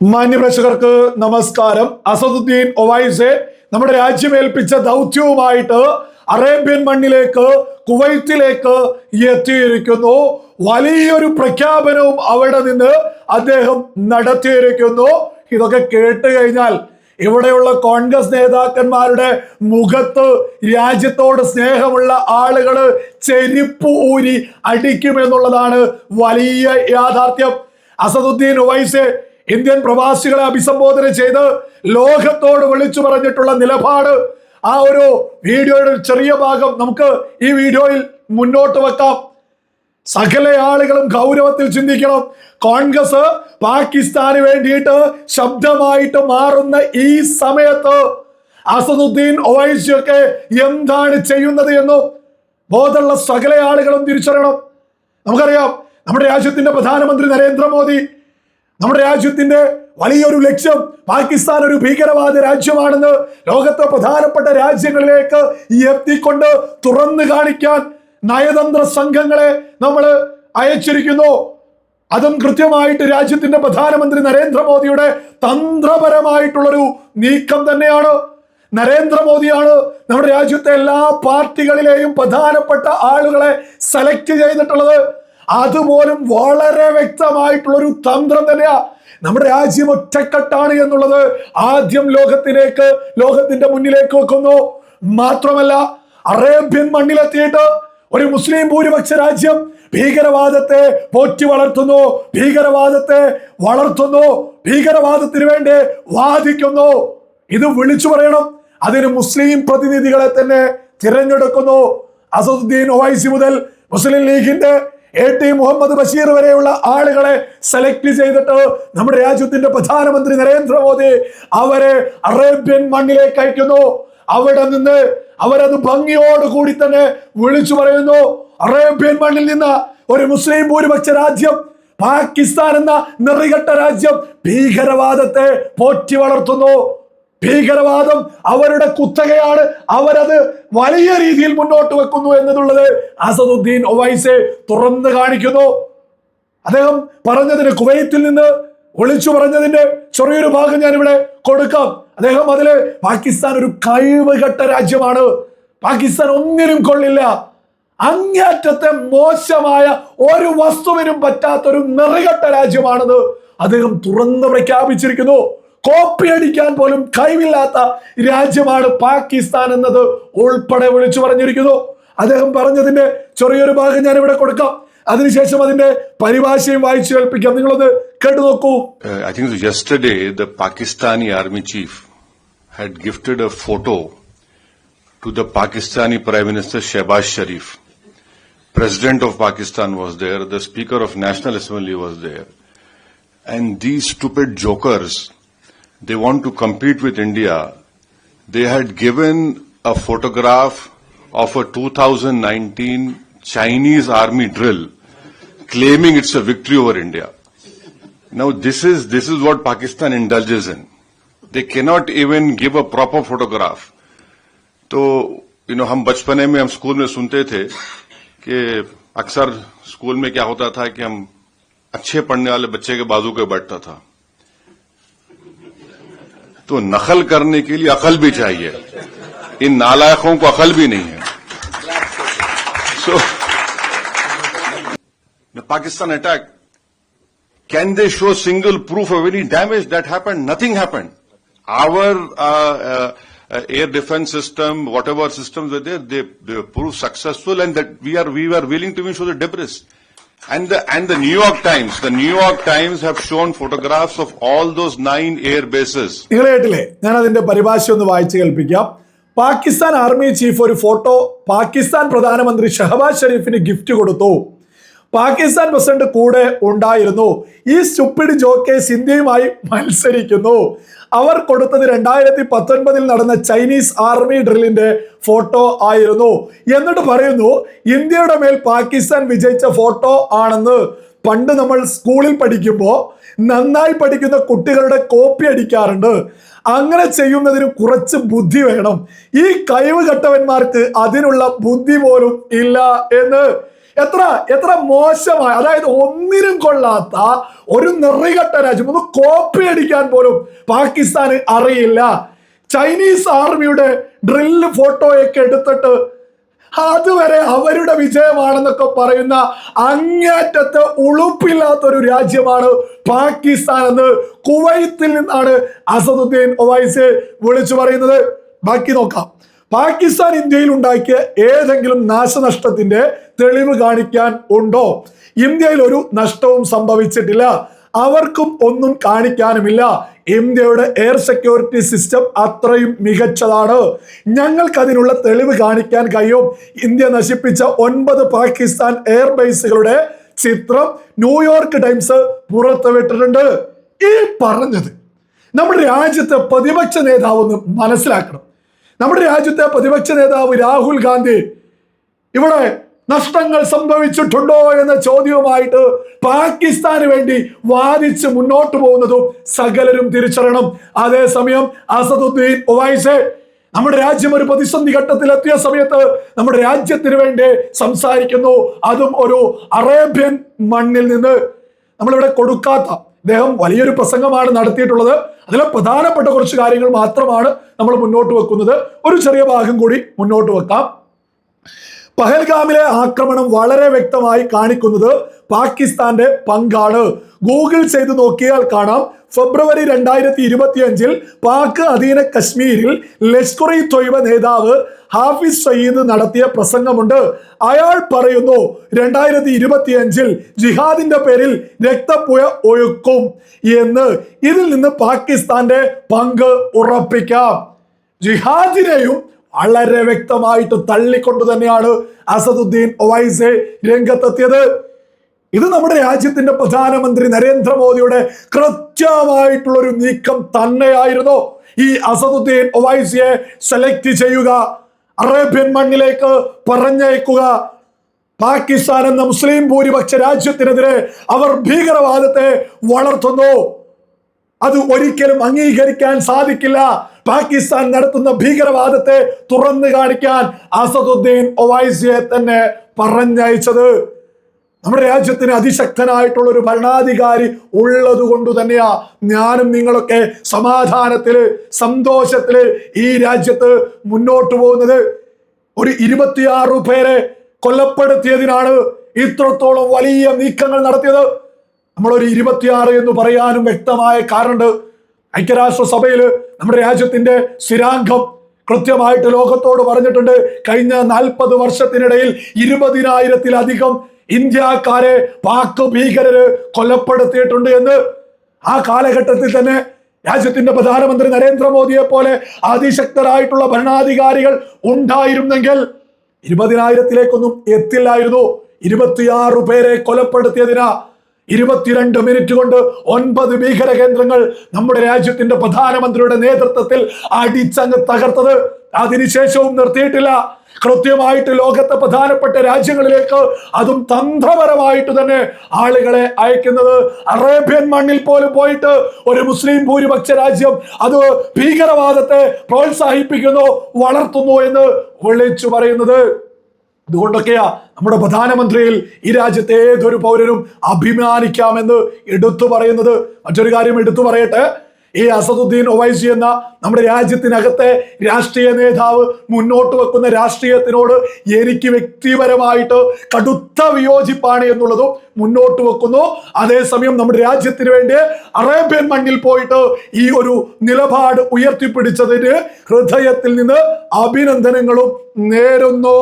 മാന്യപ്രേക്ഷകർക്ക് നമസ്കാരം. അസദുദ്ദീൻ ഒവൈസെ നമ്മുടെ രാജ്യമേൽപ്പിച്ച ദൗത്യവുമായിട്ട് അറേബ്യൻ മണ്ണിലേക്ക് കുവൈത്തിലേക്ക് എത്തിയിരിക്കുന്നു. വലിയൊരു പ്രഖ്യാപനവും അവിടെ നിന്ന് അദ്ദേഹം നടത്തിയിരിക്കുന്നു. ഇതൊക്കെ കേട്ട് കഴിഞ്ഞാൽ ഇവിടെയുള്ള കോൺഗ്രസ് നേതാക്കന്മാരുടെ മുഖത്ത് രാജ്യത്തോട് സ്നേഹമുള്ള ആളുകൾ ചെരിപ്പ് ഊരി അടിക്കുമെന്നുള്ളതാണ് വലിയ യാഥാർത്ഥ്യം. അസദുദ്ദീൻ ഒവൈസെ ഇന്ത്യൻ പ്രവാസികളെ അഭിസംബോധന ചെയ്ത് ലോകത്തോട് വിളിച്ചു പറഞ്ഞിട്ടുള്ള നിലപാട്. ആ ഒരു വീഡിയോയുടെ ഒരു ചെറിയ ഭാഗം നമുക്ക് ഈ വീഡിയോയിൽ മുന്നോട്ട് വെക്കാം. സകല ആളുകളും ഗൗരവത്തിൽ ചിന്തിക്കണം. കോൺഗ്രസ് പാകിസ്ഥാന് വേണ്ടിയിട്ട് ശബ്ദമായിട്ട് മാറുന്ന ഈ സമയത്ത് അസദുദ്ദീൻ ഒവൈസിയൊക്കെ എന്താണ് ചെയ്യുന്നത് എന്നും ബോധമുള്ള സകല ആളുകളും തിരിച്ചറിയണം. നമുക്കറിയാം നമ്മുടെ രാജ്യത്തിന്റെ പ്രധാനമന്ത്രി നരേന്ദ്രമോദി നമ്മുടെ രാജ്യത്തിന്റെ വലിയൊരു ലക്ഷ്യം പാകിസ്ഥാൻ ഒരു ഭീകരവാദ രാജ്യമാണെന്ന് ലോകത്തെ പ്രധാനപ്പെട്ട രാജ്യങ്ങളിലേക്ക് എത്തിക്കൊണ്ട് തുറന്നു കാണിക്കാൻ നയതന്ത്ര സംഘങ്ങളെ നമ്മൾ അയച്ചിരിക്കുന്നു. അതും കൃത്യമായിട്ട് രാജ്യത്തിന്റെ പ്രധാനമന്ത്രി നരേന്ദ്രമോദിയുടെ തന്ത്രപരമായിട്ടുള്ളൊരു നീക്കം തന്നെയാണ്. നരേന്ദ്രമോദിയാണ് നമ്മുടെ രാജ്യത്തെ എല്ലാ പാർട്ടികളിലെയും പ്രധാനപ്പെട്ട ആളുകളെ സെലക്ട് ചെയ്തിട്ടുള്ളത്. അതുപോലും വളരെ വ്യക്തമായിട്ടുള്ള ഒരു തന്ത്രം തന്നെയാ. നമ്മുടെ രാജ്യം ഒറ്റക്കെട്ടാണ് എന്നുള്ളത് ആദ്യം ലോകത്തിലേക്ക് ലോകത്തിന്റെ മുന്നിലേക്ക് വെക്കുന്നു. മാത്രമല്ല അറേബ്യൻ മണ്ണിലെത്തിയിട്ട് ഒരു മുസ്ലിം ഭൂരിപക്ഷ രാജ്യം ഭീകരവാദത്തെ പോറ്റി വളർത്തുന്നു ഭീകരവാദത്തെ വളർത്തുന്നു ഭീകരവാദത്തിന് വേണ്ടി വാദിക്കുന്നു. ഇത് വിളിച്ചു പറയണം. അതിന് മുസ്ലിം പ്രതിനിധികളെ തന്നെ തിരഞ്ഞെടുക്കുന്നു. അസദുദ്ദീൻ ഒവൈസി മുതൽ മുസ്ലിം ലീഗിന്റെ എ ടി മുഹമ്മദ് ബഷീർ വരെയുള്ള ആളുകളെ സെലക്ട് ചെയ്തിട്ട് നമ്മുടെ രാജ്യത്തിന്റെ പ്രധാനമന്ത്രി നരേന്ദ്രമോദി അവരെ അറേബ്യൻ മണ്ണിലേക്ക് അയക്കുന്നു. അവിടെ നിന്ന് അവരത് ഭംഗിയോടുകൂടി തന്നെ വിളിച്ചു പറയുന്നു. അറേബ്യൻ മണ്ണിൽ നിന്ന് ഒരു മുസ്ലിം ഭൂരിപക്ഷ രാജ്യം പാകിസ്ഥാൻ എന്ന നിറികെട്ട രാജ്യം ഭീകരവാദത്തെ പോറ്റി വളർത്തുന്നു. ഭീകരവാദം അവരുടെ കുത്തകയാണ്. അവരത് വലിയ രീതിയിൽ മുന്നോട്ട് വെക്കുന്നു എന്നതുള്ളത് അസദുദ്ദീൻ ഒവൈസെ തുറന്നു കാണിക്കുന്നു. അദ്ദേഹം പറഞ്ഞതിന് കുവൈത്തിൽ നിന്ന് ഒളിച്ചു പറഞ്ഞതിന്റെ ചെറിയൊരു ഭാഗം ഞാൻ ഇവിടെ കൊടുക്കാം. അദ്ദേഹം അതിൽ പാകിസ്ഥാൻ ഒരു കഴിവുകെട്ട രാജ്യമാണ്. പാകിസ്ഥാൻ ഒന്നിനും കൊള്ളില്ല. അങ്ങേറ്റത്തെ മോശമായ ഒരു വസ്തുവിനും പറ്റാത്തൊരു നിറകെട്ട രാജ്യമാണെന്ന് അദ്ദേഹം തുറന്ന് പ്രഖ്യാപിച്ചിരിക്കുന്നു. കോപ്പി അടിക്കാൻ പോലും കഴിവില്ലാത്ത രാജ്യമാണ് പാകിസ്ഥാൻ എന്നത് ഉൾപ്പെടെ വിളിച്ചു പറഞ്ഞിരിക്കുന്നു. അദ്ദേഹം പറഞ്ഞതിന്റെ ചെറിയൊരു ഭാഗം ഞാൻ ഇവിടെ കൊടുക്കാം. അതിനുശേഷം അതിന്റെ പരിഭാഷയും വായിച്ചു കേൾപ്പിക്കാം. നിങ്ങളത് കേട്ടു നോക്കൂ. Pakistani army chief had gifted a photo to the Pakistani prime minister Shehbaz Sharif president of Pakistan was there the speaker of national assembly was there and these stupid jokers they want to compete with India. They had given a photograph of a 2019 Chinese army drill claiming it's a victory over India. Now this is this is what Pakistan indulges in. They cannot even give a proper photograph. तो you know हम बचपने में हम school में सुनते थे कि अक्सर स्कूल में क्या होता था कि हम अच्छे पढ़ने वाले बच्चे के बाजू के बैठता था तो नकल करने के लिए अकल भी चाहिए। इन नालायकों को अकल भी नहीं है। So the Pakistan attack can they show single proof of any damage that happen nothing happen our air defence system whatever system they proof successful and that we are we are willing to we show the depress And the and the New York Times, the New York Times have shown photographs of all those nine air bases. നിങ്ങൾ കേട്ടില്ലേ ഞാൻ അതിന്റെ പരിഭാഷ ഒന്ന് വായിച്ചു കേൾപ്പിക്കാം Pakistan army chief ഒരു photo Pakistan പ്രധാനമന്ത്രി ഷഹബാസ് ഷെരീഫിന് ഗിഫ്റ്റ് കൊടുത്തു പാകിസ്ഥാൻ പ്രസിഡന്റ് കൂടെ ഉണ്ടായിരുന്നു. ഈ സ്റ്റുപ്പിഡ് ജോക്കേസ് ഇന്ത്യയുമായി മത്സരിക്കുന്നു. അവർ കൊടുത്തത് രണ്ടായിരത്തി പത്തൊൻപതിൽ നടന്ന ചൈനീസ് ആർമി ഡ്രില്ലിന്റെ ഫോട്ടോ ആയിരുന്നു. എന്നിട്ട് പറയുന്നു ഇന്ത്യയുടെ മേൽ പാകിസ്ഥാൻ വിജയിച്ച ഫോട്ടോ ആണെന്ന്. പണ്ട് നമ്മൾ സ്കൂളിൽ പഠിക്കുമ്പോൾ നന്നായി പഠിക്കുന്ന കുട്ടികളുടെ കോപ്പി അടിക്കാറുണ്ട്. അങ്ങനെ ചെയ്യുന്നതിന് കുറച്ച് ബുദ്ധി വേണം. ഈ കഴിവ് കെട്ടവന്മാർക്ക് അതിനുള്ള ബുദ്ധി പോലും ഇല്ല എന്ന്. എത്ര എത്ര മോശമായ. അതായത് ഒന്നിനും കൊള്ളാത്ത ഒരു നിറികെട്ട രാജ്യം. ഒന്ന് കോപ്പി അടിക്കാൻ പോലും പാകിസ്ഥാന് അറിയില്ല. ചൈനീസ് ആർമിയുടെ ഡ്രില്ല് ഫോട്ടോയൊക്കെ എടുത്തിട്ട് അതുവരെ അവരുടെ വിജയമാണെന്നൊക്കെ പറയുന്ന അങ്ങേറ്റത്തെ ഉളുപ്പില്ലാത്തൊരു രാജ്യമാണ് പാകിസ്ഥാൻ എന്ന് കുവൈത്തിൽ നിന്നാണ് അസദുദ്ദീൻ ഒവൈസ് വിളിച്ചു പറയുന്നത്. ബാക്കി നോക്കാം. പാകിസ്ഥാൻ ഇന്ത്യയിൽ ഉണ്ടാക്കിയ ഏതെങ്കിലും നാശനഷ്ടത്തിന്റെ തെളിവ് കാണിക്കാൻ ഉണ്ടോ? ഇന്ത്യയിൽ ഒരു നഷ്ടവും സംഭവിച്ചിട്ടില്ല. അവർക്കും ഒന്നും കാണിക്കാനുമില്ല. ഇന്ത്യയുടെ എയർ സെക്യൂരിറ്റി സിസ്റ്റം അത്രയും മികച്ചതാണ്. ഞങ്ങൾക്ക് അതിനുള്ള തെളിവ് കാണിക്കാൻ കഴിയും. ഇന്ത്യ നശിപ്പിച്ച ഒൻപത് പാകിസ്ഥാൻ എയർ ബേസുകളുടെ ചിത്രം ന്യൂയോർക്ക് ടൈംസ് പുറത്തുവിട്ടിട്ടുണ്ട്. ഈ പറഞ്ഞത് നമ്മുടെ രാജ്യത്തെ പ്രതിപക്ഷ നേതാവ് ഒന്ന് മനസ്സിലാക്കണം. നമ്മുടെ രാജ്യത്തെ പ്രതിപക്ഷ നേതാവ് രാഹുൽ ഗാന്ധി ഇവിടെ നഷ്ടങ്ങൾ സംഭവിച്ചിട്ടുണ്ടോ എന്ന ചോദ്യവുമായിട്ട് പാകിസ്ഥാന് വേണ്ടി വാദിച്ച് മുന്നോട്ട് പോകുന്നതും സകലരും തിരിച്ചറിയണം. അതേസമയം അസദുദ്ദീൻ ഒവൈസെ നമ്മുടെ രാജ്യം ഒരു പ്രതിസന്ധി ഘട്ടത്തിലെത്തിയ സമയത്ത് നമ്മുടെ രാജ്യത്തിന് വേണ്ടി സംസാരിക്കുന്നു. അതും ഒരു അറേബ്യൻ മണ്ണിൽ നിന്ന്. നമ്മളിവിടെ കൊടുക്കാത്ത അദ്ദേഹം വലിയൊരു പ്രസംഗമാണ് നടത്തിയിട്ടുള്ളത്. അതിലെ പ്രധാനപ്പെട്ട കുറച്ച് കാര്യങ്ങൾ മാത്രമാണ് നമ്മൾ മുന്നോട്ട് വെക്കുന്നത്. ഒരു ചെറിയ ഭാഗം കൂടി മുന്നോട്ട് വെക്കാം. പഹൽഗാമിലെ ആക്രമണം വളരെ വ്യക്തമായി കാണിക്കുന്നത് പാകിസ്ഥാന്റെ പങ്കാണ്. ഗൂഗിൾ ചെയ്ത് നോക്കിയാൽ കാണാം. ഫെബ്രുവരി രണ്ടായിരത്തി ഇരുപത്തി അഞ്ചിൽ പാക് അധീന കശ്മീരിൽ ലഷ്കർ ഇ തൊയ്ബ നേതാവ് ഹാഫിസ് സയ്യിദ് നടത്തിയ പ്രസംഗമുണ്ട്. അയാൾ പറയുന്നു രണ്ടായിരത്തി ഇരുപത്തി അഞ്ചിൽ ജിഹാദിന്റെ പേരിൽ രക്തപ്പുഴ ഒഴുക്കും എന്ന്. ഇതിൽ നിന്ന് പാകിസ്ഥാന്റെ പങ്ക് ഉറപ്പിക്കാം. ജിഹാദിനെയും വളരെ വ്യക്തമായിട്ട് തള്ളിക്കൊണ്ട് തന്നെയാണ് അസദുദ്ദീൻ ഒവൈസെ രംഗത്തെത്തിയത്. ഇത് നമ്മുടെ രാജ്യത്തിന്റെ പ്രധാനമന്ത്രി നരേന്ദ്രമോദിയുടെ കൃത്യമായിട്ടുള്ള ഒരു നീക്കം തന്നെയായിരുന്നു. ഈ അസദുദ്ദീൻ ഒവൈസിയെ സെലക്ട് ചെയ്യുക അറേബ്യൻ മണ്ണിലേക്ക് പറഞ്ഞയക്കുക പാകിസ്ഥാൻ എന്ന മുസ്ലിം ഭൂരിപക്ഷ രാജ്യത്തിനെതിരെ അവർ ഭീകരവാദത്തെ വളർത്തുന്നു. അത് ഒരിക്കലും അംഗീകരിക്കാൻ സാധിക്കില്ല. പാകിസ്ഥാൻ നടത്തുന്ന ഭീകരവാദത്തെ തുറന്നു കാണിക്കാൻ അസദുദ്ദീൻ ഒവൈസിയെ തന്നെ പറഞ്ഞയച്ചത്. നമ്മുടെ രാജ്യത്തിന് അതിശക്തനായിട്ടുള്ള ഒരു ഭരണാധികാരി ഉള്ളത് കൊണ്ട് തന്നെയാ ഞാനും നിങ്ങളൊക്കെ സമാധാനത്തിൽ സന്തോഷത്തിൽ ഈ രാജ്യത്ത് മുന്നോട്ട് പോകുന്നത്. ഒരു ഇരുപത്തിയാറ് പേരെ കൊല്ലപ്പെടുത്തിയതിനാണ് ഇത്രത്തോളം വലിയ നീക്കങ്ങൾ നടത്തിയത്. നമ്മളൊരു ഇരുപത്തിയാറ് എന്ന് പറയാനും വ്യക്തമായ കാരണമുണ്ട്. ഐക്യരാഷ്ട്രസഭയിൽ നമ്മുടെ രാജ്യത്തിന്റെ സ്ഥിരാംഗം കൃത്യമായിട്ട് ലോകത്തോട് പറഞ്ഞിട്ടുണ്ട്. കഴിഞ്ഞ നാൽപ്പത് വർഷത്തിനിടയിൽ ഇരുപതിനായിരത്തിലധികം ഇന്ത്യക്കാരെ പാക് ഭീകരര് കൊലപ്പെടുത്തിയിട്ടുണ്ട് എന്ന് ആ കാലഘട്ടത്തിൽ തന്നെ രാജ്യത്തിന്റെ പ്രധാനമന്ത്രി നരേന്ദ്രമോദിയെ പോലെ അതിശക്തരായിട്ടുള്ള ഭരണാധികാരികൾ ഉണ്ടായിരുന്നെങ്കിൽ ഇരുപതിനായിരത്തിലേക്കൊന്നും എത്തില്ലായിരുന്നു. ഇരുപത്തിയാറ് പേരെ കൊലപ്പെടുത്തിയതിനാ ഇരുപത്തിരണ്ട് മിനിറ്റ് കൊണ്ട് ഒൻപത് ഭീകര കേന്ദ്രങ്ങൾ നമ്മുടെ രാജ്യത്തിന്റെ പ്രധാനമന്ത്രിയുടെ നേതൃത്വത്തിൽ അടിച്ചങ്ങ് തകർത്തത്. അതിനുശേഷവും നിർത്തിയിട്ടില്ല. കൃത്യമായിട്ട് ലോകത്തെ പ്രധാനപ്പെട്ട രാജ്യങ്ങളിലേക്ക് അതും തന്ത്രപരമായിട്ട് തന്നെ ആളുകളെ അയക്കുന്നത്. അറേബ്യൻ മണ്ണിൽ പോലും പോയിട്ട് ഒരു മുസ്ലിം ഭൂരിപക്ഷ രാജ്യം അത് ഭീകരവാദത്തെ പ്രോത്സാഹിപ്പിക്കുന്നു വളർത്തുന്നു എന്ന് വിളിച്ചു പറയുന്നത്. ഇതുകൊണ്ടൊക്കെയാ നമ്മുടെ പ്രധാനമന്ത്രിയിൽ ഈ രാജ്യത്തെ ഏതൊരു പൗരനും അഭിമാനിക്കാമെന്ന് എടുത്തു പറയുന്നത്. മറ്റൊരു കാര്യം എടുത്തു പറയട്ടെ. ഈ അസദുദ്ദീൻ ഒവൈസി എന്ന നമ്മുടെ രാജ്യത്തിനകത്തെ രാഷ്ട്രീയ നേതാവ് മുന്നോട്ട് വെക്കുന്ന രാഷ്ട്രീയത്തിനോട് എനിക്ക് വ്യക്തിപരമായിട്ട് കടുത്ത വിയോജിപ്പാണ് എന്നുള്ളതും മുന്നോട്ട് വെക്കുന്നു. അതേസമയം നമ്മുടെ രാജ്യത്തിന് വേണ്ടി അറേബ്യൻ മണ്ണിൽ പോയിട്ട് ഈ ഒരു നിലപാട് ഉയർത്തിപ്പിടിച്ചതിന് ഹൃദയത്തിൽ നിന്ന് അഭിനന്ദനങ്ങളും നേരുന്നു.